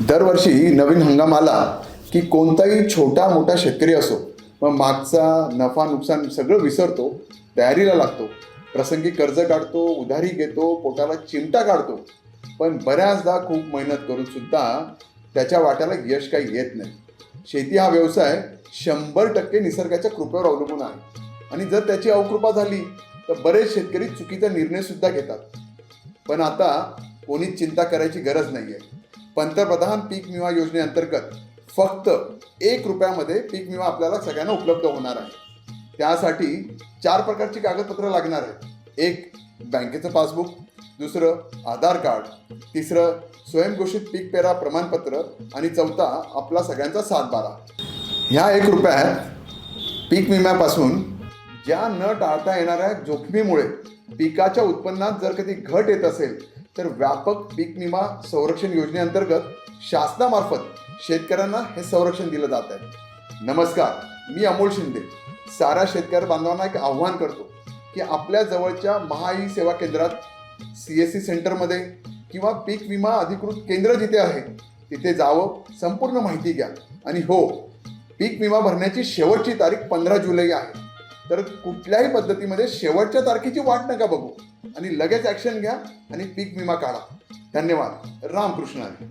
दरवर्षी नवीन हंगाम आला की कोणताही छोटा मोठा शेतकरी असो मग मागचा नफा नुकसान सगळं विसरतो तयारीला लागतो प्रसंगी कर्ज काढतो उधारी घेतो पोटाला चिमटा काढतो. पण बऱ्याचदा खूप मेहनत करून सुद्धा त्याच्या वाट्याला यश काही येत नाही. शेती हा व्यवसाय शंभर टक्के निसर्गाच्या कृपेवर अवलंबून आहे. आणि जर त्याची अवकृपा झाली तर बरेच शेतकरी चुकीचा निर्णय सुद्धा घेतात. पण आता कोणीच चिंता करायची गरज नाही आहे पंतप्रधान पीक विमा योजनेअंतर्गत फक्त एक रुपयामध्ये पीक विमा आपल्याला सगळ्यांना उपलब्ध होणार आहे. त्यासाठी चार प्रकारची कागदपत्रं लागणार आहेत. एक बँकेचं पासबुक दुसरं आधार कार्ड तिसरं स्वयंघोषित पीक पेरा प्रमाणपत्र आणि चौथा आपला सगळ्यांचा सात बारा ह्या एक रुपयात पीक विम्यापासून ज्या न टाळता येणाऱ्या जोखमीमुळे पिकाच्या उत्पन्नात जर कधी घट येत असेल तर व्यापक पीक विमा संरक्षण योजनेअंतर्गत शासनामार्फत शेतकऱ्यांना हे संरक्षण दिलं जात आहे. नमस्कार मी अमोल शिंदे. साऱ्या शेतकरी बांधवांना एक आव्हान करतो की आपल्या जवळच्या महाई सेवा केंद्रात सी एस सी सेंटरमध्ये किंवा पीक विमा अधिकृत केंद्र जिथे आहे तिथे जावं संपूर्ण माहिती घ्या. आणि हो पीक विमा भरण्याची शेवटची तारीख पंधरा जुलै आहे. तर कुठल्याही पद्धतीमध्ये शेवटच्या तारखेची वाट नका बघू. आणि लगेच ॲक्शन घ्या आणि पीक विमा काढा. धन्यवाद. रामकृष्ण हरी.